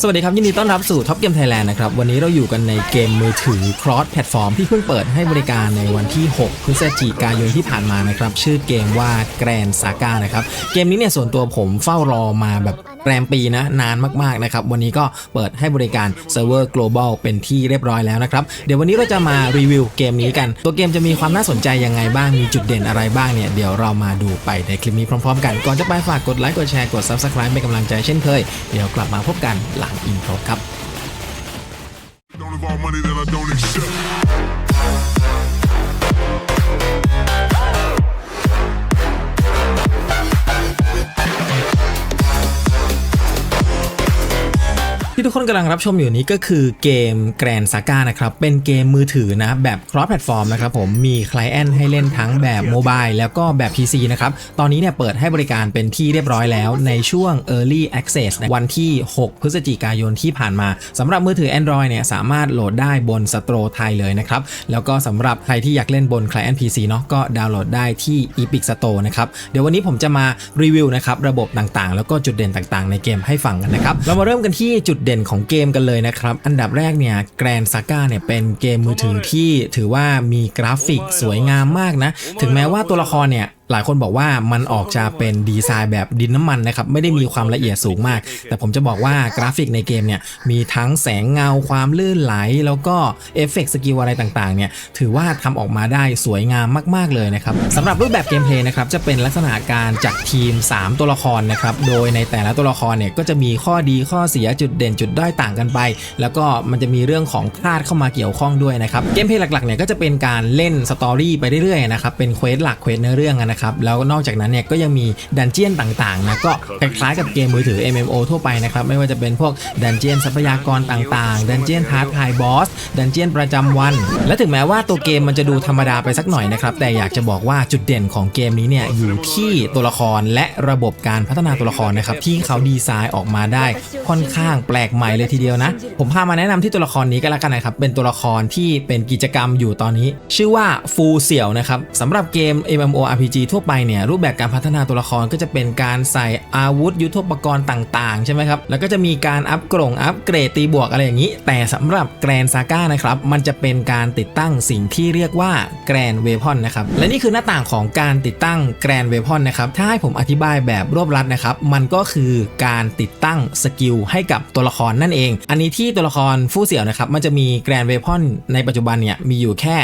สวัสดีครับ ยินดีต้อนรับสู่ท็อปเกมไทยแลนด์นะครับ วันนี้เราอยู่กันในเกมมือถือ cross platform ที่เพิ่งเปิดให้บริการในวันที่ 6 พฤศจิกายนที่ผ่านมานะครับ ชื่อเกมว่าแกรนซาก้านะครับ เกมนี้เนี่ยส่วนตัวผมเฝ้ารอมาแบบ แรมปีนะนานมากๆนะครับวันนี้ก็เปิดให้บริการเซิร์ฟเวอร์ global เป็นที่เรียบร้อยแล้วนะครับเดี๋ยววันนี้เราจะมารีวิวเกมนี้กัน ตัวเกมจะมีความน่าสนใจยังไงบ้างมีจุดเด่นอะไรบ้างเนี่ยเดี๋ยวเรามาดูไปในคลิปนี้พร้อมๆ กันก่อนจะไปฝากกดไลค์กดแชร์กด subscribe เป็นกำลังใจเช่นเคยเดี๋ยวกลับมาพบกันหลังอินโทรครับ Don't involve money that I don't accept. ที่ทุกคนกำลังรับชมอยู่นี้ก็คือเกม Grand Saga นะครับ เป็นเกมมือถือนะแบบ cross platform นะครับผมมีคลายแอนให้เล่นทั้งแบบโมบายแล้วก็แบบ PC นะครับ ตอนนี้เนี่ยเปิดให้บริการเป็นที่เรียบร้อยแล้วในช่วง Early Access วันที่ 6 พฤศจิกายนที่ผ่านมาสำหรับมือถือ Android เนี่ยสามารถโหลดได้บนสตรไทยเลยนะครับ แล้วก็สำหรับใครที่อยากเล่นบน Client PC เนาะก็ดาวน์โหลดได้ที่ Epic Store นะครับ เดี๋ยววันนี้ผมจะมารีวิวนะครับระบบต่างๆ แล้วก็จุดเด่นต่างๆ ในเกมให้ฟังกันนะครับเรามาเริ่มกันที่จุดเด่นของเกมกันเลยนะครับ อันดับแรกเนี่ยแกรนซาก้าเนี่ยเป็นเกมมือถือที่ถือว่ามีกราฟิกสวยงามมากนะ ถึงแม้ว่าตัวละครเนี่ย หลายคนบอกว่ามันออกจะเป็นดีไซน์แบบดินน้ำมันนะครับ ไม่ได้มีความละเอียดสูงมาก แต่ผมจะบอกว่ากราฟิกในเกมเนี่ย มีทั้งแสงเงาความลื่นไหล แล้วก็เอฟเฟกต์สกิลอะไรต่างๆเนี่ย ถือว่าทำออกมาได้สวยงามมากๆเลยนะครับสำหรับรูปแบบเกมเพลย์นะครับ จะเป็นลักษณะการจัดทีม 3 ตัวละครนะครับ โดยในแต่ละตัวละครเนี่ยก็จะมีข้อดีข้อเสียจุดเด่นจุดด้อยต่างกันไป แล้วก็มันจะมีเรื่องของคลาดเข้ามาเกี่ยวข้องด้วยนะครับเกมเพลย์หลักๆเนี่ยก็จะเป็นการเล่นสตอรี่ไปเรื่อยๆนะครับเป็นเควสหลักเควสเนื้อเรื่องอะนะครับ แล้วนอกจากนั้นเนี่ยก็ยังมีดันเจียนต่างๆนะก็คล้ายๆกับเกมมือถือ MMO ทั่วไปนะครับ ไม่ว่าจะเป็นพวกดันเจียนทรัพยากรต่างๆ ดันเจียนท้าทายบอส ดันเจียนประจำวัน และถึงแม้ว่าตัวเกมมันจะดูธรรมดาไปสักหน่อยนะครับ แต่อยากจะบอกว่าจุดเด่นของเกมนี้เนี่ยอยู่ที่ตัวละครและระบบการพัฒนาตัวละครนะครับที่เขาดีไซน์ออกมาได้ค่อนข้างแปลกใหม่เลยทีเดียวนะ ผมพามาแนะนำที่ตัวละครนี้ก็แล้วกันนะครับเป็นตัวละครที่เป็นกิจกรรมอยู่ตอนนี้ ชื่อว่าฟูเสี่ยวนะครับสำหรับเกม MMORPG ทั่วไปเนี่ยรูปแบบการพัฒนาตัวละครก็จะเป็นการใส่อาวุธยุทโธปกรณ์ต่างๆ ใช่ไหมครับ แล้วก็จะมีการอัปกรงอัปเกรดตีบวกอะไรอย่างนี้ แต่สำหรับแกรนซาก้านะครับมันจะเป็นการติดตั้งสิ่งที่เรียกว่าแกรนเวพอนนะครับและนี่คือหน้าต่างของการติดตั้งแกรนเวพอนนะครับถ้าให้ผมอธิบายแบบรวบรัดนะครับมันก็คือการติดตั้งสกิลให้กับตัวละครนั่นเอง อันนี้ที่ตัวละครฟู่เสี่ยวนะครับมันจะมีแกรนเวพอนในปัจจุบันเนี่ยมีอยู่แค่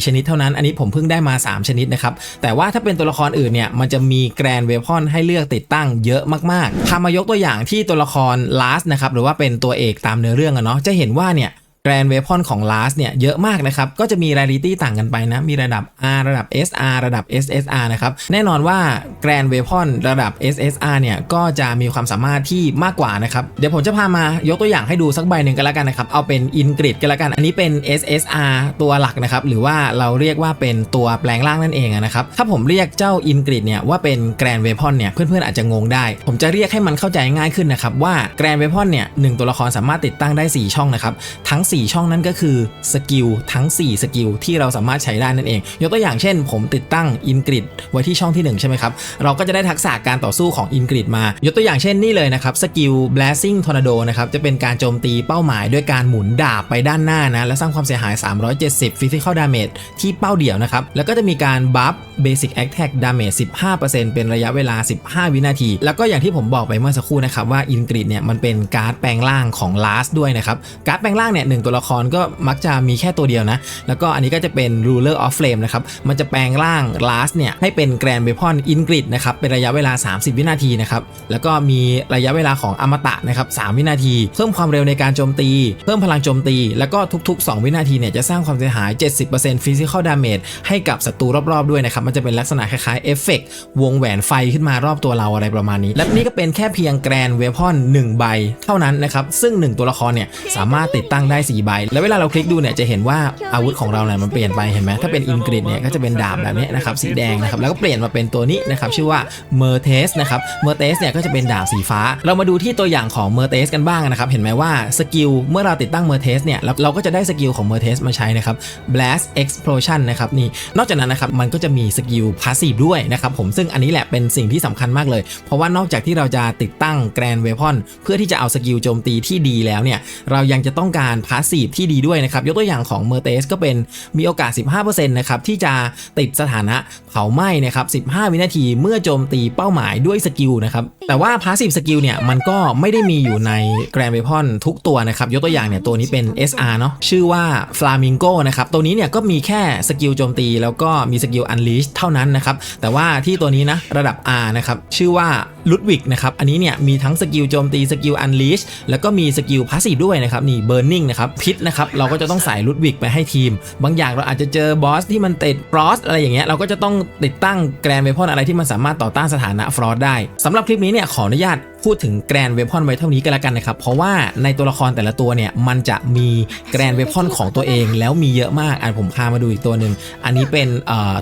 4 ชนิดเท่านั้น อันนี้ผมเพิ่งได้มา 3 ชนิดนะครับแต่ว่าถ้าเป็นตัวละครอื่นเนี่ยมันจะมีแกรนเวพอนให้เลือกติดตั้งเยอะมากๆพามายกตัวอย่างที่ตัวละครลาสนะครับหรือว่าเป็นตัวเอกตามเนื้อเรื่องอะเนาะจะเห็นว่าเนี่ย แกรนเวพอนของ Last เนี่ยเยอะมากนะครับ ก็จะมีรายลิตี้ต่างกันไปนะ มีระดับ R ระดับ SR ระดับ SSR นะครับ แน่นอนว่าแกรนเวพอนระดับ SSR เนี่ยก็จะมีความสามารถที่มากกว่านะครับ เดี๋ยวผมจะพามายกตัวอย่างให้ดูสักใบหนึ่งกันแล้วกันนะครับ เอาเป็น Ingrid กันแล้วกัน อันนี้เป็น SSR ตัวหลักนะครับ หรือว่าเราเรียกว่าเป็นตัวแปลงร่างนั่นเองนะครับ ถ้าผมเรียกเจ้า Ingrid เนี่ยว่าเป็นแกรนเวพอนเนี่ยเพื่อนๆอาจจะงงได้ ผมจะเรียกให้มันเข้าใจง่ายขึ้นนะครับว่าแกรนเวพอนเนี่ยหนึ่งตัวละครสามารถติดตั้งได้ 4 ช่องนะครับทั้ง4ช่องนั้นก็คือสกิลทั้ง 4 สกิลที่เราสามารถใช้ได้นั่นเอง ยกตัวอย่างเช่น ผมติดตั้งอินกริดไว้ที่ช่องที่ 1 ใช่ไหมครับ เราก็จะได้ทักษะการต่อสู้ของอินกริดมา ยกตัวอย่างเช่นนี่เลยนะครับสกิล blazing tornado นะครับจะเป็นการโจมตีเป้าหมายด้วยการหมุนดาบไปด้านหน้านะและสร้างความเสียหาย 370 physical damage ที่เป้าเดี่ยวนะครับแล้วก็จะมีการบัฟ basic attack damage 15%เป็นระยะเวลา 15 วินาที แล้วก็อย่างที่ผมบอกไปเมื่อสักครู่นะครับว่าอินกริดเนี่ยมันเป็นการ์ดแปลงร่างของ last ด้วยนะครับการ์ดแปลงร่างเนี่ยหนึ่งตัวละครก็มักจะมีแค่ตัวเดียวนะ แล้วก็อันนี้ก็จะเป็น ruler of flame นะครับ มันจะแปลงร่าง last เนี่ยให้เป็น grand weapon ingrid นะครับ เป็นระยะเวลา 30 วินาทีนะครับ แล้วก็มีระยะเวลาของอมตะนะครับ3วินาที เพิ่มความเร็วในการโจมตี เพิ่มพลังโจมตี แล้วก็ทุก ๆ 2 วินาทีเนี่ยจะสร้างความเสียหาย 70% physical damage ให้กับศัตรูรอบๆด้วยนะครับ มันจะเป็นลักษณะคล้ายๆเอฟเฟกวงแหวนไฟขึ้นมารอบตัวเราอะไรประมาณนี้ และนี่ก็เป็นแค่เพียง grand weapon 1ใบเท่านั้นนะครับซึ่ง 1 ตัวละครเนี่ยสามารถติดตั้งได้4ใบ แล้วเวลาเราคลิกดูเนี่ยจะเห็นว่าอาวุธของเราเนี่ยมันเปลี่ยนไปเห็นไหมถ้าเป็นอินกริดเนี่ยก็จะเป็นดาบแบบนี้นะครับสีแดงนะครับแล้วก็เปลี่ยนมาเป็นตัวนี้นะครับชื่อว่าเมอร์เทสนะครับเมอร์เทสเนี่ยก็จะเป็นดาบสีฟ้า เรามาดูที่ตัวอย่างของเมอร์เทสกันบ้างนะครับเห็นไหมว่าสกิลเมื่อเราติดตั้งเมอร์เทสเนี่ยเราเราก็จะได้สกิลของเมอร์เทสมาใช้นะครับ blast explosion นะครับนี่นอกจากนั้นนะครับมันก็จะมีสกิลพาสซีฟด้วยนะครับผมซึ่งอันนี้แหละเป็นสิ่งที่สำคัญมากเลย เพราะว่านอกจากที่เราจะติดตั้งแกรนเวพอนเพื่อที่จะเอาสกิลโจมตีที่ดีแล้วเนี่ยเรายังจะต้องการพาสซีฟที่ดีด้วยนะครับ ยกตัวอย่างของเมอร์เทสก็เป็นมีโอกาส 15%นะครับที่จะติดสถานะเผาไหม้นะครับ 15 วินาทีเมื่อโจมตีเป้าหมายด้วยสกิลนะครับ แต่ว่าพาสซีฟสกิลเนี่ยมันก็ไม่ได้มีอยู่ในแกรนด์เวพอนทุกตัวนะครับ ยกตัวอย่างเนี่ยตัวนี้เป็น SR เนาะชื่อว่า Flamingo นะครับตัวนี้เนี่ยก็มีแค่สกิลโจมตี แล้วก็มีสกิล Unleash เท่านั้นนะครับแต่ว่าที่ตัวนี้นะระดับ R นะครับชื่อว่า Ludwig นะครับอันนี้เนี่ยมีทั้งสกิลโจมตีสกิล Unleash แล้วก็มีสกิลพาสซีฟด้วยนะครับนี่ Burning นะครับพิษนะครับเราก็จะต้องใส่ Ludwig ไปให้ทีม บางอย่างเราอาจจะเจอบอสที่มันติดฟรอสอะไรอย่างเงี้ยเราก็จะต้องติดตั้งแกรนเวพอนอะไรที่มันสามารถต่อต้านสถานะฟรอสได้สำหรับคลิปนี้เนี่ยขออนุญาตพูดถึงแกรนเวพอนไว้เท่านี้ก็แล้วกันนะครับ เพราะว่าในตัวละครแต่ละตัวเนี่ยมันจะมีแกรนเวพอนของตัวเอง แล้วมีเยอะมากอะผมพามาดูอีกตัวหนึ่งอันนี้เป็น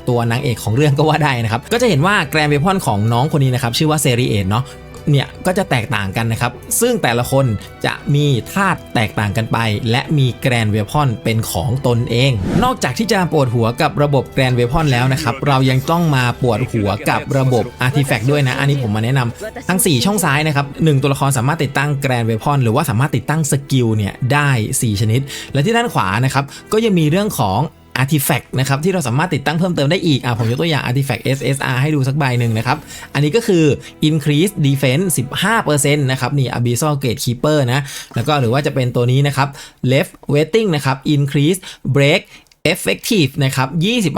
ตัวนางเอกของเรื่องก็ว่าได้นะครับก็จะเห็นว่าแกรนเวพอนของน้องคนนี้นะครับชื่อว่าเซรีเอทเนาะ เนี่ยก็จะแตกต่างกันนะครับ ซึ่งแต่ละคนจะมีธาตุแตกต่างกันไป และมีแกรนเวพอนเป็นของตนเอง นอกจากที่จะปวดหัวกับระบบแกรนเวพอนแล้วนะครับ เรายังต้องมาปวดหัวกับระบบอาร์ติแฟกต์ด้วยนะ อันนี้ผมมาแนะนำทั้ง 4 ช่องซ้ายนะครับหนึ่งตัวละครสามารถติดตั้งแกรนเวพอนหรือว่าสามารถติดตั้งสกิลเนี่ยได้ 4 ชนิด และที่ด้านขวานะครับก็ยังมีเรื่องของ อาร์ติแฟกต์นะครับที่เราสามารถติดตั้งเพิ่มเติมได้อีกอะผมยกตัวอย่างอาร์ติแฟกต์ SSR ให้ดูสักใบหนึ่งนะครับ อันนี้ก็คือ Increase Defense 15%นะครับนี่ Abyssal Gatekeeper นะแล้วก็หรือว่าจะเป็นตัวนี้นะครับ Left Waiting นะครับ Increase Break effective นะครับ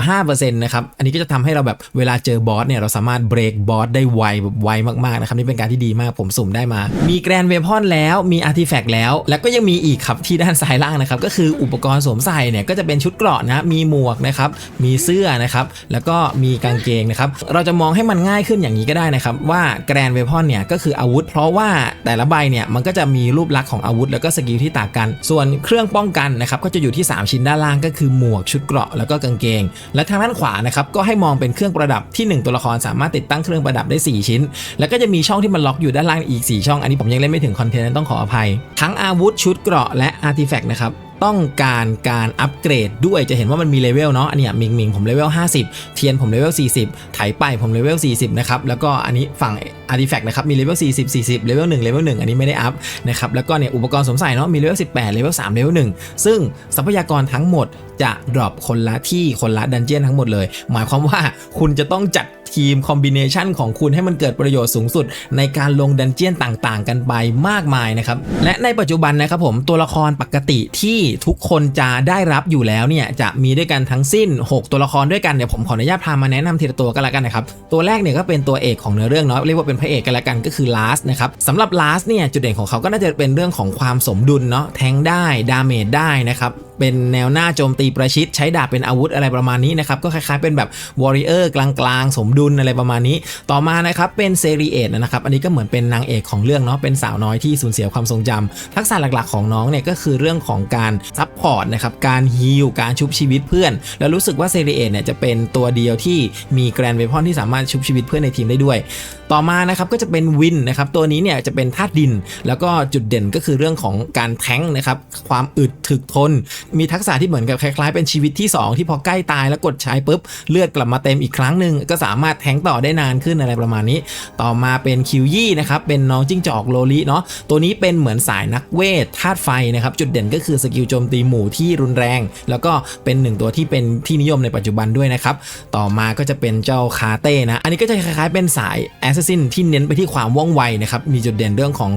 25%นะครับ อันนี้ก็จะทำให้เราแบบเวลาเจอบอสเนี่ย เราสามารถเบรกบอสได้ไวแบบไวมากๆนะครับ นี่เป็นการที่ดีมากผมสุ่มได้มา มีแกรนเวพอนแล้วมีอาร์ติแฟกต์แล้ว แล้วก็ยังมีอีกครับที่ด้านซ้ายล่างนะครับ ก็คืออุปกรณ์สวมใส่เนี่ย ก็จะเป็นชุดเกราะนะ มีหมวกนะครับ มีเสื้อนะครับ แล้วก็มีกางเกงนะครับ เราจะมองให้มันง่ายขึ้นอย่างนี้ก็ได้นะครับ ว่าแกรนเวพอนเนี่ยก็คืออาวุธ เพราะว่าแต่ละใบเนี่ยมันก็จะมีรูปลักษณ์ของอาวุธ แล้วก็สกิลที่ต่างกัน ส่วนเครื่องป้องกันนะครับก็จะอยู่ที่ 3 ชิ้นด้านล่างก็คือหมวกชุดเกราะแล้วก็กางเกง และทางด้านขวานะครับก็ให้มองเป็นเครื่องประดับที่ 1 ตัวละครสามารถติดตั้งเครื่องประดับได้ 4 ชิ้น แล้วก็จะมีช่องที่มันล็อกอยู่ด้านล่างอีก 4 ช่อง อันนี้ผมยังเล่นไม่ถึงคอนเทนต์ต้องขออภัย ทั้งอาวุธชุดเกราะและอาร์ติแฟกต์นะครับ ต้องการการอัปเกรดด้วยจะเห็นว่ามันมีเลเวลเนาะอันนี้มิงมิงผมเลเวล50 เทียนผมเลเวล40ไถไปผมเลเวล40นะครับแล้วก็อันนี้ฝั่งอาร์ติแฟกต์นะครับมีเลเวล40 40เลเวล1เลเวล1อันนี้ไม่ได้อัพนะครับแล้วก็เนี่ยอุปกรณ์สวมใส่เนาะมีเลเวล18เลเวล3เลเวล1ซึ่งทรัพยากรทั้งหมดจะดรอปคนละที่คนละดันเจียนทั้งหมดเลย หมายความว่าคุณจะต้องจัด ทีมคอมบิเนชันของคุณให้มันเกิดประโยชน์สูงสุด ในการลงดันเจียนต่างๆ กันไปมากมายนะครับและในปัจจุบันนะครับผมตัวละครปกติที่ทุกคนจะได้รับอยู่แล้วเนี่ยจะมีด้วยกันทั้งสิ้น 6 ตัวละครด้วยกันเดี๋ยวผมขออนุญาตพามาแนะนำทีละตัวกันละกันนะครับตัวแรกเนี่ยก็เป็นตัวเอกของเนื้อเรื่องเนาะเรียกว่าเป็นพระเอกกันละกันก็คือลาสนะครับสำหรับลาสเนี่ยจุดเด่นของเขาก็น่าจะเป็นเรื่องของความสมดุลเนาะแทงได้ดาเมจได้นะครับเป็นแนวหน้าโจมตีประชิด ใช้ดาบเป็นอาวุธอะไรประมาณนี้นะครับ ก็คล้ายๆเป็นแบบวอริเออร์กลางๆ สมดุลอะไรประมาณนี้ ต่อมานะครับเป็นเซรีเอตนะครับ อันนี้ก็เหมือนเป็นนางเอกของเรื่องเนาะเป็นสาวน้อยที่สูญเสียความทรงจำทักษะหลักๆของน้องเนี่ยก็คือเรื่องของการซัพพอร์ตนะครับการฮีลการชุบชีวิตเพื่อน แล้วรู้สึกว่าเซรีเอตเนี่ยจะเป็นตัวเดียวที่มีแกรนเวพอนที่สามารถชุบชีวิตเพื่อนในทีมได้ด้วย ต่อมานะครับก็จะเป็นวินนะครับตัวนี้เนี่ยจะเป็นธาตุดิน แล้วก็จุดเด่นก็คือเรื่องของการแท้งนะครับความอึดถึกทนมีทักษะที่เหมือนกับคล้ายๆ เป็นชีวิตที่ 2 ที่พอใกล้ตายแล้วกดใช้ปุ๊บเลือดกลับมาเต็มอีกครั้งหนึ่งก็สามารถแทงต่อได้นานขึ้นอะไรประมาณนี้ ต่อมาเป็นคิวยี่นะครับเป็นน้องจิ้งจอกโลลิเนาะตัวนี้เป็นเหมือนสายนักเวทธาตุไฟนะครับจุดเด่นก็คือสกิลโจมตีหมู่ที่รุนแรง แล้วก็เป็นหนึ่งตัวที่เป็นที่นิยมในปัจจุบันด้วยนะครับต่อมาก็จะเป็นเจ้าคาเต้นะอันนี้ก็จะคล้ายๆ เป็นสายแอสซัสซินที่เน้นไปที่ความว่องไวนะครับมีจุดเด่นเรื่องของ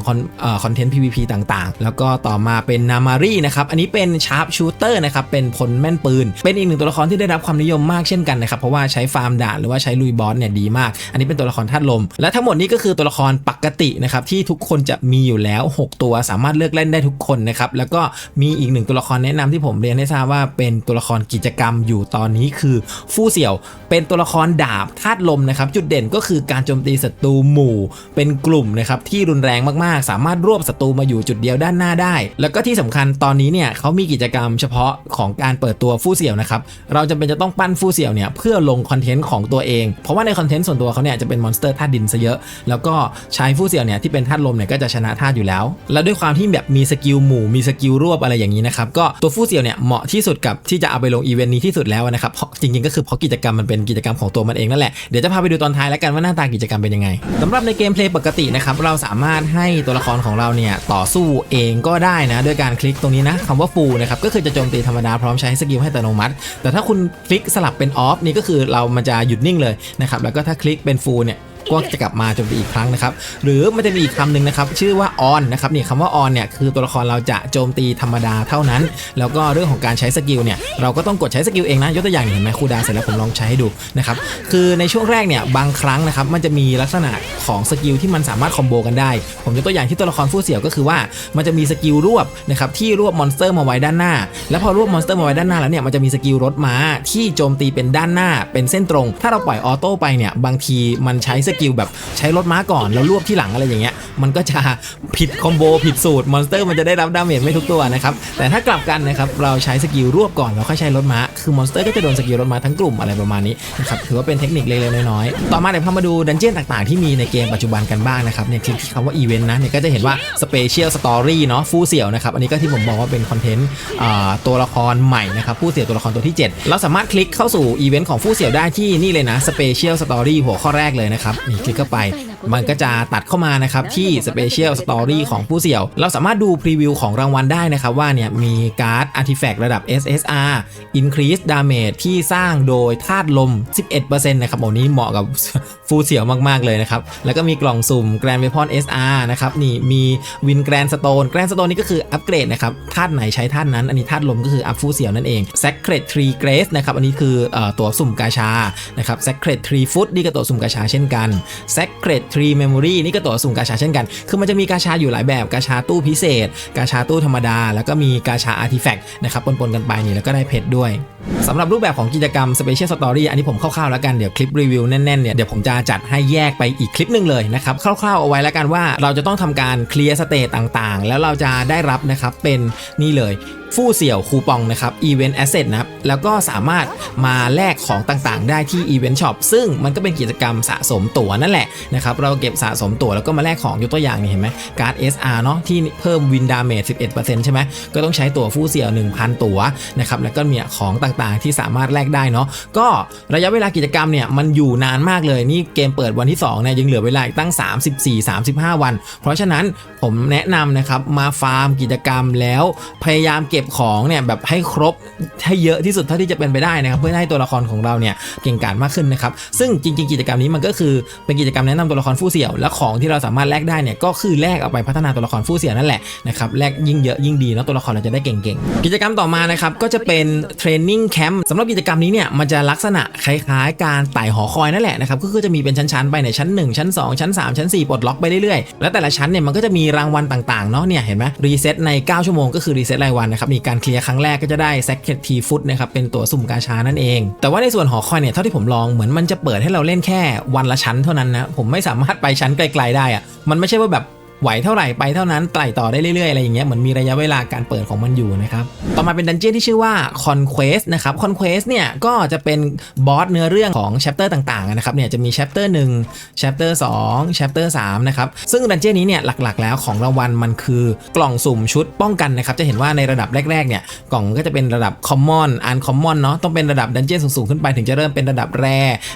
คอนเทนต์ PVP ต่างๆ แล้วก็ต่อมาเป็นนามารีนะครับอันนี้เป็นชาร์ปชูเตอร์นะครับเป็นพลแม่นปืน เป็นอีกหนึ่งตัวละครที่ได้รับความนิยมมากเช่นกันนะครับเพราะว่าใช้ฟาร์มด่านหรือว่าใช้ลุยบอสเนี่ยดีมาก อันนี้เป็นตัวละครธาตุลม และทั้งหมดนี้ก็คือตัวละครปกตินะครับที่ทุกคนจะมีอยู่แล้ว 6 ตัวสามารถเลือกเล่นได้ทุกคนนะครับแล้วก็มีอีกหนึ่งตัวละครแนะนำที่ผมเรียนให้ทราบว่าเป็นตัวละครกิจกรรมอยู่ตอนนี้คือฟู่เสี่ยว เป็นตัวละครดาบธาตุลมนะครับจุดเด่นก็คือการโจมตีศัตรูหมู่ เป็นกลุ่มนะครับที่รุนแรงมากๆ สามารถรวบศัตรูมาอยู่จุดเดียวด้านหน้าได้ แล้วก็ที่สำคัญตอนนี้เนี่ยเขามีกิจกรรมเฉพาะของการเปิดตัวฟู่เสี่ยวนะครับเราจำเป็นจะต้องปั้นฟู่เสี่ยวเนี่ยเพื่อลงคอนเทนต์ของตัวเอง เพราะว่าในคอนเทนต์ส่วนตัวเขาเนี่ยจะเป็นมอนสเตอร์ธาตุดินซะเยอะ แล้วก็ใช้ฟู่เสี่ยวเนี่ยที่เป็นธาตุลมเนี่ยก็จะชนะธาตุอยู่แล้ว แล้วด้วยความที่แบบมีสกิลหมู่มีสกิลรวบอะไรอย่างนี้นะครับก็ตัวฟู่เสี่ยวเนี่ยเหมาะที่สุดกับที่จะเอาไปลงอีเวนต์นี้ที่สุดแล้วนะครับจริงๆก็คือเพราะกิจกรรมมันเป็นกิจกรรมของตัวมันเองนั่นแหละเดี๋ยวจะพาไปดูตอนท้ายแล้วกันว่าหน้าตากิจกรรมเป็นยังไงสำหรับในเกมเพลย์ปกตินะครับเราสามารถให้ตัวละครของเราเนี่ยต่อสู้เองก็ได้นะด้วยการคลิกตรงนี้นะคำว่าฟูนะครับก็คือจะโจมตีธรรมดาพร้อมใช้สกิลให้อัตโนมัติ แต่ถ้าคุณคลิกสลับเป็นออฟนี่ก็คือเรามันจะหยุดนิ่งเลยนะครับแล้วก็ถ้าคลิกเป็นฟูลเนี่ยก็จะกลับมาโจมตีอีกครั้งนะครับ หรือมันจะมีอีกคำหนึ่งนะครับ ชื่อว่า on นนะครับนี่คำว่า on เนี่ยคือตัวละครเราจะโจมตีธรรมดาเท่านั้น แล้วก็เรื่องของการใช้สกิลเนี่ยเราก็ต้องกดใช้สกิลเองนะยกตัวอย่างเห็นไหมคูดาเสร็จแล้วผมลองใช้ให้ดูนะครับคือในช่วงแรกเนี่ยบางครั้งนะครับมันจะมีลักษณะของสกิลที่มันสามารถคอมโบกันได้ ผมยกตัวอย่างที่ตัวละครฟู่เสี่ยวก็คือว่ามันจะมีสกิลรวบนะครับที่รวบมอนสเตอร์มาไว้ด้านหน้า แล้วพอรวบมอนสเตอร์มาไว้ด้านหน้าแล้วเนี่ยมันจะมีสกิลรถม้าที่โจมตีเป็นด้านหน้าเป็นเส้นตรง ถ้าเราปล่อยออโต้ไปเนี่ยบางทีมันใช้สกิลแบบใช้รถม้าก่อนแล้วรวบที่หลังอะไรอย่างเงี้ยมันก็จะผิดคอมโบผิดสูตรมอนสเตอร์มันจะได้รับดาเมจไม่ทุกตัวนะครับแต่ถ้ากลับกันนะครับเราใช้สกิลรวบก่อนแล้วค่อยใช้รถม้าคือมอนสเตอร์ก็จะโดนสกิลรถม้าทั้งกลุ่มอะไรประมาณนี้นะครับถือว่าเป็นเทคนิคเล็กๆน้อยๆต่อมาเดี๋ยวพามาดูดันเจี้ยนต่างๆ ที่มีในเกมปัจจุบันกันบ้างนะครับเนี่ยคลิกที่คำว่าอีเวนต์นะเนี่ยก็จะเห็นว่าสเปเชียลสตอรี่เนาะฟู่เสี่ยวนะครับอันนี้ก็ที่ผมบอกว่าเป็นคอนเทนต์ตัวละครใหม่นะครับฟู่เสี่ยวตัวละครตัวที่ 7 เราสามารถคลิกเข้าสู่อีเวนต์ของฟู่เสี่ยวได้ที่นี่เลยนะสเปเชียลสตอรี่หัวข้อแรกเลยนะครับนี่คลิกเข้าไป มันก็จะตัดเข้ามานะครับที่ Special Story ของผู้เสี่ยว เราสามารถดูพรีวิวของรางวัลได้นะครับว่าเนี่ยมีการ์ด Artifact ระดับ SSR Increase Damage ที่สร้างโดยธาตุลม 11%นะครับโอ้นี้เหมาะกับฟูเสี่ยวมากๆเลยนะครับแล้วก็มีกล่องสุ่ม Grand Weapon SR นะครับนี่มีวิน Grand Stone Grand Stone นี่ก็คืออัปเกรดนะครับธาตุไหนใช้ธาตุนั้น อันนี้ธาตุลมก็คืออัพฟูเสี่ยวนั่นเอง Sacred Tree Grace นะครับอันนี้คือเอ่อตัวสุ่มกาชานะครับ Sacred Tree Foot นี่ก็ตัวสุ่มกาชาเช่นกัน Sacred Tree Memory นี่ก็ตัวสุ่มกาชาเช่นกัน คือมันจะมีกาชาอยู่หลายแบบกาชาตู้พิเศษ กาชาตู้ธรรมดา แล้วก็มีกาชาอาร์ติแฟกต์นะครับปนๆกันไปนี่แล้วก็ได้เพชรด้วยสำหรับรูปแบบของกิจกรรม Special Story อันนี้ผมคร่าวๆแล้วกัน เดี๋ยวคลิปรีวิวแน่นๆเนี่ยเดี๋ยวผมจะจัดให้แยกไปอีกคลิปหนึ่งเลยนะครับ คร่าวๆเอาไว้แล้วกันว่าเราจะต้องทำการเคลียร์สเตตต่างๆ แล้วเราจะได้รับนะครับเป็นนี่เลยฟู่เสี่ยวคูปองนะครับ Event Asset นะครับแล้วก็สามารถมาแลกของต่างๆ ได้ที่ Event Shop ซึ่งมันก็เป็นกิจกรรมสะสมตั๋วนั่นแหละนะครับเราเก็บสะสมตั๋วแล้วก็มาแลกของยกตัวอย่างนี่เห็นไหมการ์ด SR เนาะที่เพิ่มวินดาเมจ11%ใช่ไหมก็ต้องใช้ตั๋วฟู่เสี่ยว 1,000 ตั๋วนะครับแล้วก็มีของต่างๆ ที่สามารถแลกได้เนาะก็ระยะเวลากิจกรรมเนี่ยมันอยู่นานมากเลยนี่เกมเปิดวันที่2เนี่ยยังเหลือเวลาอีกตั้ง 34-35 วัน เพราะฉะนั้นผมแนะนำนะครับมาฟาร์มกิจกรรมแล้วพยายามเก็บของเนี่ยแบบให้ครบให้เยอะที่สุดเท่าที่จะเป็นไปได้นะครับเพื่อให้ตัวละครของเราเนี่ยเก่งกาจมากขึ้นนะครับซึ่งจริง ๆ กิจกรรมนี้มันก็คือเป็นกิจกรรมแนะนำตัวละครฟู่เสี่ยวและของที่เราสามารถแลกได้เนี่ยก็คือแลกเอาไปพัฒนาตัวละครฟู่เสี่ยวนั่นแหละนะครับแลกยิ่งเยอะยิ่งดีเนาะตัวละครเราจะได้เก่งๆกิจกรรมต่อมานะครับก็จะเป็นเทรนนิ่งแคมป์สำหรับกิจกรรมนี้เนี่ยมันจะลักษณะคล้ายๆ การไต่หอคอยนั่นแหละนะครับก็คือจะมีเป็นชั้นๆไปในชั้น 1 ชั้น 2 ชั้น 3 ชั้น 4 ปลดล็อกไปเรื่อยๆ แล้วแต่ละชั้นเนี่ยมันก็จะมีรางวัลต่างๆเนาะเนี่ยเห็นไหมรีเซ็ตใน 9 ชั่วโมงก็คือรีเซ็ตรายวันนะครับมีการเคลียร์ครั้งแรกก็จะได้แซกเก็ตทีฟุตนะครับเป็นตัวสุ่มกาชานั่นเอง แต่ว่าในส่วนหอคอยเนี่ยเท่าที่ผมลองเหมือนมันจะเปิดให้เราเล่นแค่วันละชั้นเท่านั้นนะผมไม่สามารถไปชั้นไกลๆได้อะมันไม่ใช่ว่าแบบ ไหวเท่าไหร่ไปเท่านั้นไต่ต่อได้เรื่อยๆอะไรอย่างเงี้ยเหมือนมีระยะเวลาการเปิดของมันอยู่นะครับต่อมาเป็นดันเจี้ยนที่ชื่อว่า Conquest นะครับ Conquest เนี่ยก็จะเป็นบอสเนื้อเรื่องของ chapter ต่างๆนะครับเนี่ยจะมี chapter 1 chapter 2 chapter 3นะครับซึ่งดันเจี้ยนนี้เนี่ยหลักๆ แล้วของรางวัลมันคือกล่องสุ่มชุดป้องกันนะครับจะเห็นว่าในระดับแรกๆเนี่ยกล่องก็จะเป็นระดับ common uncommon เนาะต้องเป็นระดับดันเจี้ยนสูงๆขึ้นไปถึงจะเริ่มเป็นระดับแร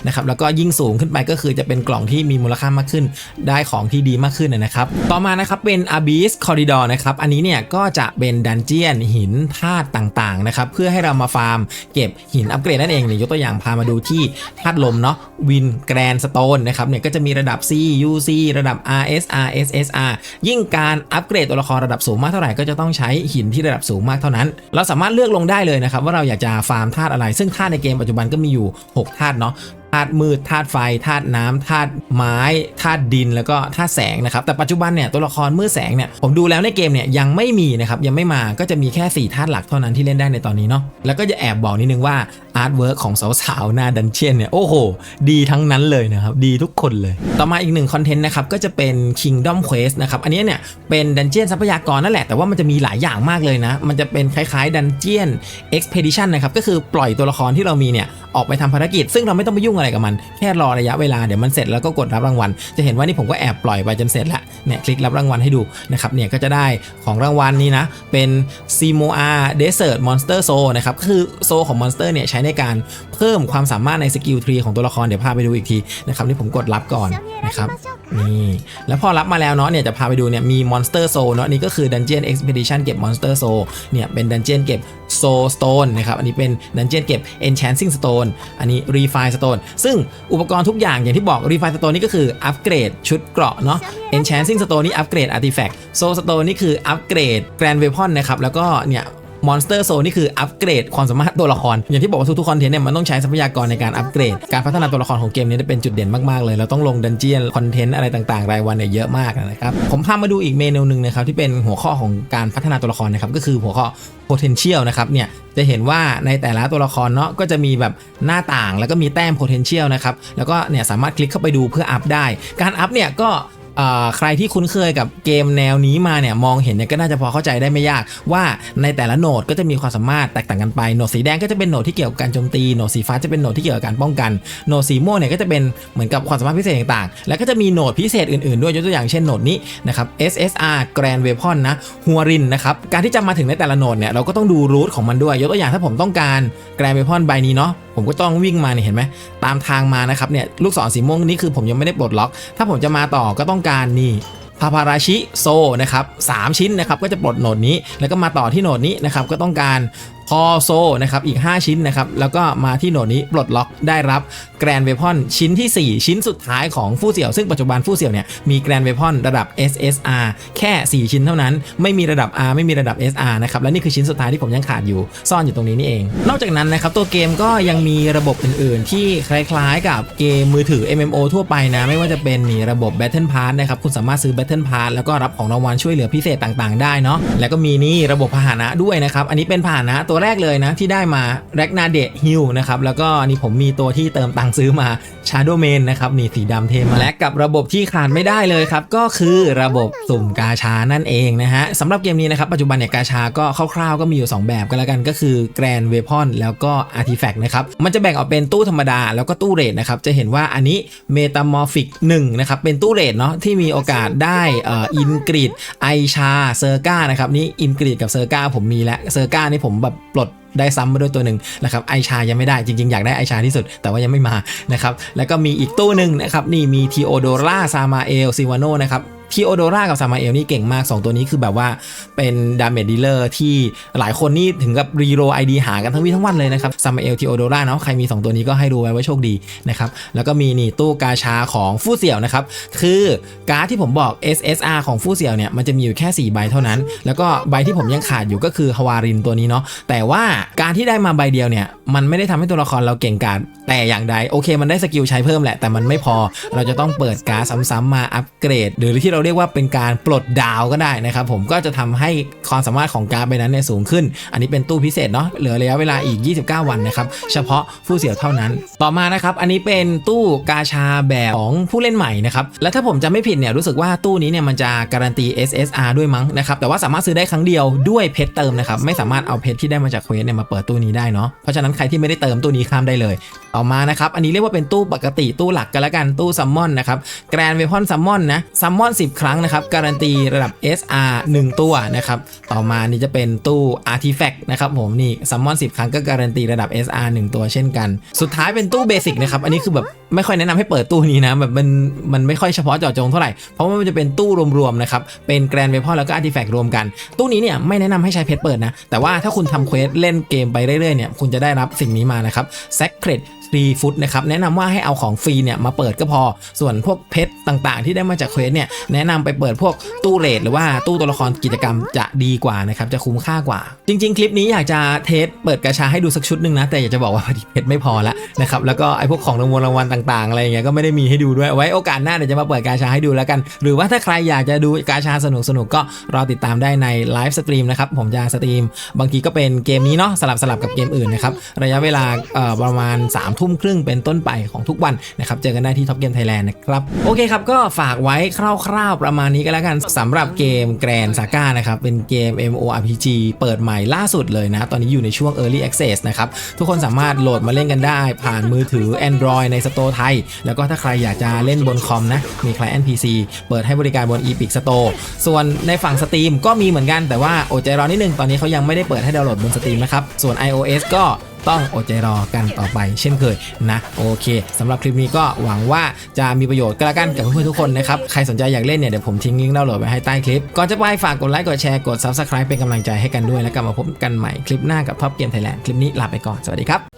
นะครับแล้วก็ยิ่งสูงขึ้นไปก็คือจะเป็นกล่องที่มีมูลค่ามากขึ้น ได้ของที่ดีมากขึ้นนะครับต่อมานะครับเป็น Abyss Corridor นะครับอันนี้เนี่ยก็จะเป็นดันเจียนหินธาตุต่างๆนะครับเพื่อให้เรามาฟาร์มเก็บหินอัปเกรดนั่นเองเนี่ยยกตัวอย่างพามาดูที่ธาตุลมเนาะวินแกรนสโตนนะครับเนี่ยก็จะมีระดับ C UC ระดับ RS RSSR ยิ่งการอัปเกรดตัวละครระดับสูงมากเท่าไหร่ก็จะต้องใช้หินที่ระดับสูงมากเท่านั้น เราสามารถเลือกลงได้เลยนะครับว่าเราอยากจะฟาร์มธาตุอะไร ซึ่งธาตุในเกมปัจจุบันก็มีอยู่ 6 ธาตุเนาะ ธาตุมืดธาตุไฟธาตุน้ำธาตุไม้ธาตุดินแล้วก็ธาตุแสงนะครับแต่ปัจจุบันเนี่ยตัวละครมืดแสงเนี่ยผมดูแล้วในเกมเนี่ยยังไม่มีนะครับยังไม่มาก็จะมีแค่4ธาตุหลักเท่านั้นที่เล่นได้ในตอนนี้เนาะแล้วก็จะแอบบอกนิดนึงว่าอาร์ตเวิร์กของสาวๆหน้าดันเจียนเนี่ยโอ้โห ดีทั้งนั้นเลยนะครับ ดีทุกคนเลย ต่อมาอีกหนึ่งคอนเทนต์นะครับ ก็จะเป็น Kingdom Quest นะครับ อันนี้เนี่ย เป็นดันเจียนทรัพยากรนั่นแหละ แต่ว่ามันจะมีหลายอย่างมากเลยนะ มันจะเป็นคล้ายๆดันเจียน Expedition นะครับ ก็คือปล่อยตัวละครที่เรามีเนี่ย ออกไปทำภารกิจ ซึ่งเราไม่ต้องไปยุ่งอะไรกับมัน แค่รอระยะเวลาเดี๋ยวมันเสร็จแล้วก็กดรับรางวัล จะเห็นว่านี่ผมก็แอบปล่อยไปจนเสร็จละเนี่ยคลิกรับรางวัลให้ดูนะครับเนี่ยก็จะได้ของรางวัลนี้นะเป็น s i m o a Desert Monster Soul นะครับก็คือโซของมอนสเตอร์เนี่ยใช้ในการเพิ่มความสามารถในสกิลทรีของตัวละครเดี๋ยวพาไปดูอีกทีนะครับนี่ผมกดรับก่อนนะครับ นี่แล้วพอรับมาแล้วเนาะเนี่ยจะพาไปดูเนี่ยมี Monster Soul เนาะนี่ก็คือ Dungeon Expedition เก็บ Monster Soul เนี่ยเป็น Dungeon เก็บ Soul Stone นะครับอันนี้เป็น Dungeon เก็บ Enchanting Stone อันนี้ Refine Stone ซึ่งอุปกรณ์ทุกอย่างอย่างที่บอก Refine Stone นี่ก็คืออัปเกรดชุดเกราะเนาะ Enchanting Stone นี่อัปเกรด Artifact Soul Stone นี่คืออัปเกรด Grand Weapon นะครับแล้วก็เนี่ย มอนสเตอร์โซนี่คืออัปเกรดความสามารถตัวละคร อย่างที่บอกว่าทุกๆคอนเทนต์เนี่ยมันต้องใช้ทรัพยากรในการอัปเกรด การพัฒนาตัวละครของเกมนี้เป็นจุดเด่นมากๆเลยเราต้องลงดันเจียนคอนเทนต์อะไรต่างๆ รายวันเนี่ยเยอะมากนะครับผมพามาดูอีกเมนูหนึ่งนะครับที่เป็นหัวข้อของการพัฒนาตัวละครนะครับก็คือหัวข้อ potential นะครับเนี่ยจะเห็นว่าในแต่ละตัวละครเนาะก็จะมีแบบหน้าต่างแล้วก็มีแต้ม potential นะครับแล้วก็เนี่ยสามารถคลิกเข้าไปดูเพื่ออัพได้ การอัพเนี่ยก็ ใครที่คุ้นเคยกับเกมแนวนี้มาเนี่ยมองเห็นเนี่ยก็น่าจะพอเข้าใจได้ไม่ยาก ว่าในแต่ละโหนดก็จะมีความสามารถแตกต่างกันไปโหนดสีแดงก็จะเป็นโหนดที่เกี่ยวกับการโจมตีโหนดสีฟ้าจะเป็นโหนดที่เกี่ยวกับการป้องกันโหนดสีม่วงเนี่ยก็จะเป็นเหมือนกับความสามารถพิเศษต่างๆ แล้วก็จะมีโหนดพิเศษอื่นๆด้วยยกตัวอย่างเช่นโหนดนี้นะครับ SSR Grand Weapon นะหัวรินนะครับการที่จะมาถึงในแต่ละโหนดเนี่ยเราก็ต้องดูรูทของมันด้วยยกตัวอย่างถ้าผมต้องการ Grand Weapon ใบนี้เนาะผมก็ต้องวิ่งมาเนี่ยเห็นไหมตามทางมานะครับเนี่ยลูกศรสีม่วงนี่คือผมยังไม่ได้ปลดล็อก ถ้าผมจะมาต่อก็ต้องการนี่พาพาราชิโซนะครับสามชิ้นนะครับก็จะปลดโหนดนี้ แล้วก็มาต่อที่โหนดนี้นะครับก็ต้องการ พอโซนะครับอีก 5 ชิ้นนะครับแล้วก็มาที่โหนดนี้ปลดล็อกได้รับแกรนเวพอนชิ้นที่ 4 ชิ้นสุดท้ายของฟู่เสี่ยว ซึ่งปัจจุบันฟู่เสี่ยวเนี่ยมีแกรนเวพอนระดับ SSR แค่ 4 ชิ้นเท่านั้น ไม่มีระดับ R ไม่มีระดับ SR นะครับและนี่คือชิ้นสุดท้ายที่ผมยังขาดอยู่ ซ่อนอยู่ตรงนี้นี่เอง นอกจากนั้นนะครับตัวเกมก็ยังมีระบบอื่นๆ ที่คล้ายๆ กับเกมมือถือ MMO ทั่วไปนะไม่ว่าจะเป็นนี่ระบบ Battle Pass นะครับคุณสามารถซื้อ Battle Pass แล้วก็รับของรางวัลช่วยเหลือพิเศษต่างๆ ได้เนาะแล้วก็มีนี่ระบบพาหนะด้วยนะครับอันนี้เป็นพาหนะตััวแรกเลยนะที่ได้มา r a g n a d e Hill นะครับแล้วก็นี่ผมมีตัวที่เติมตังค์ซื้อมา Shadow Man นะครับนี่สีดำเทมาและกับระบบที่ขาดไม่ได้เลยครับ ก็คือระบบสุ่มกาชานั่นเองนะฮะสำหรับเกมนี้นะครับ ปัจจุบันเนี่ยกาชาก็คร่าวๆก็มีอยู่ 2 แบบก็แล้วกันก็คือ Grand Weapon แล้วก็ Artifact นะครับมันจะแบ่งออกเป็นตู้ธรรมดาแล้วก็ตู้เรทนะครับจะเห็นว่าอันนี้ Metamorphic 1นะครับเป็นตู้เรทเนาะที่มีโอกาสได้อินกรีดไอชาเซอร์กานะครับนี่อินกรีดกับเซอร์กาผมมีแล้วเซอร์กานี่ผมแบบ ปลดได้ซ้ำมาด้วยตัวหนึ่งนะครับไอชายังไม่ได้จริงๆ อยากได้ไอชาที่สุด แต่ว่ายังไม่มานะครับแล้วก็มีอีกตู้หนึ่งนะครับนี่มีทีโอโดราซามาเอลซิวานโนนะครับ ทีโอโดรากับซามาเอลนี่เก่งมาก 2 ตัวนี้คือแบบว่าเป็นดาเมจดีลเลอร์ที่หลายคนนี่ถึงกับรีโรไอดีหากันทั้งวี่ทั้งวันเลยนะครับซามาเอลทีโอโดราเนาะใครมี 2 ตัวนี้ก็ให้ดูไว้ว่าโชคดีนะครับแล้วก็มีนี่ตู้กาชาของฟู่เสี่ยวนะครับคือการ์ดที่ผมบอก SSR ของฟู่เสี่ยวเนี่ยมันจะมีอยู่แค่ 4 ใบเท่านั้น แล้วก็ใบที่ผมยังขาดอยู่ก็คือฮาวารินตัวนี้เนาะแต่ว่าการที่ได้มาใบเดียวเนี่ยมันไม่ได้ทำให้ตัวละครเราเก่งกาจแต่อย่างใดโอเค มันได้สกิลใช้เพิ่มแหละแต่มันไม่พอเราจะต้องเปิดการ์ดซ้ำๆมาอัปเกรด หรือที่เราเรียกว่าเป็นการปลดดาวก็ได้นะครับผมก็จะทำให้ความสามารถของการ์ดใบนั้นเนี่ยสูงขึ้น อันนี้เป็นตู้พิเศษเนาะเหลือระยะเวลาอีก 29 วันนะครับเฉพาะผู้เสียเท่านั้น ต่อมานะครับอันนี้เป็นตู้กาชาแบบของผู้เล่นใหม่นะครับและถ้าผมจะไม่ผิดเนี่ยรู้สึกว่าตู้นี้เนี่ยมันจะการันตี SSR ด้วยมั้งนะครับแต่ว่าสามารถซื้อได้ครั้งเดียวด้วยเพชรเติมนะครับไม่สามารถเอาเพชรที่ได้มาจากเควสเนี่ยมาเปิดตู้นี้ได้เนาะเพราะฉะนั้นใครที่ไม่ได้เติมตู้นี้ข้ามได้เลยต่อมานะครับอันนี้เรียกว่าเป็นตู้ปกติตู้หลักกันล้วกันตู้ซัมมอนนะครับแกรนเวพอนซัมมอนนะซัมมอน10ครั้งนะครับการันตีระดับ SR 1 ตัวนะครับต่อมานี่จะเป็นตู้ Artifact นะครับผมนี่ซัมมอน10 ครั้งก็การันตีระดับ SR 1 ตัวเช่นกัน สุดท้ายเป็นตู้เบสิกนะครับอันนี้คือแบบไม่ค่อยแนะนำให้เปิดตู้นี้นะแบบมันมันไม่ค่อยเฉพาะเจาะจงเท่าไหร่ เพราะว่ามันจะเป็นตู้รวมๆนะครับเป็นแกรนเวพอนแล้วก็ Artifact รวมกัน ตู้นี้เนี่ยไม่แนะนำให้ใช้เพชรเปิดนะ แต่ว่าถ้าคุณทำเควสเล่นเกมไปเรื่อยๆเนี่ยคุณจะได้รับสิ่งนี้มานะครับ Sacred ฟรีฟุตนะครับแนะนำว่าให้เอาของฟรีเนี่ยมาเปิดก็พอส่วนพวกเพชรต่างๆ ที่ได้มาจากเควสเนี่ยแนะนำไปเปิดพวกตู้เลทหรือว่าตู้ตัวละครกิจกรรมจะดีกว่านะครับจะคุ้มค่ากว่า จริง ๆ คลิปนี้อยากจะเทสเปิดกาชาให้ดูสักชุดหนึ่งนะแต่อยากจะบอกว่าพอดีเพชรไม่พอละนะครับแล้วก็ไอ้พวกของรางวัลรางวัลต่างๆอะไรเงี้ยก็ไม่ได้มีให้ดูด้วยเอาไว้โอกาสหน้าเดี๋ยวจะมาเปิดกาชาให้ดูแล้วกัน หรือว่าถ้าใครอยากจะดูกาชาสนุกๆก็รอติดตามได้ในไลฟ์สตรีมนะครับผมจะสตรีม บางทีก็เป็นเกมนี้เนาะสลับสลับกับเกมอื่นนะครับระยะเวลาประมาณ3ามทุมครึ่งเป็นต้นไปของทุกวันนะครับเจอกันได้ที่ท็อปเกมไทยแลนด์นะครับโอเคครับก็ฝากไว้คร่าวๆประมาณนี้ก็แล้วกันสำหรับเกมแกรนซาก้านะครับเป็นเกม MORPG เปิดใหม่ล่าสุดเลยนะ ตอนนี้อยู่ในช่วง Early Access นะครับทุกคนสามารถโหลดมาเล่นกันได้ ผ่านมือถือ Android ในสโตร์ไทย แล้วก็ถ้าใครอยากจะเล่นบนคอมนะ มี Client PC เปิดให้บริการบน Epic Store ส่วนในฝั่งสตรีมก็มีเหมือนกันแต่ว่าอดใจรอนิดนึง ตอนนี้เขายังไม่ได้เปิดให้ดาวน์โหลดบนสตรีมนะครับ ส่วน iOS ก็ ต้องอดใจรอกันต่อไปเช่นเคยนะโอเคสำหรับคลิปนี้ก็หวังว่าจะมีประโยชน์ก็แล้วกันกับเพื่อนๆทุกคนนะครับใครสนใจอยากเล่นเนี่ยเดี๋ยวผมทิ้งลิงก์ดาวน์โหลดไว้ให้ใต้คลิปก่อนจะไปฝากกดไลค์กดแชร์กด Subscribe เป็นกำลังใจให้กันด้วยแล้วกลับมาพบกันใหม่คลิปหน้ากับท็อปเกมไทยแลนด์คลิปนี้ลาไปก่อนสวัสดีครับ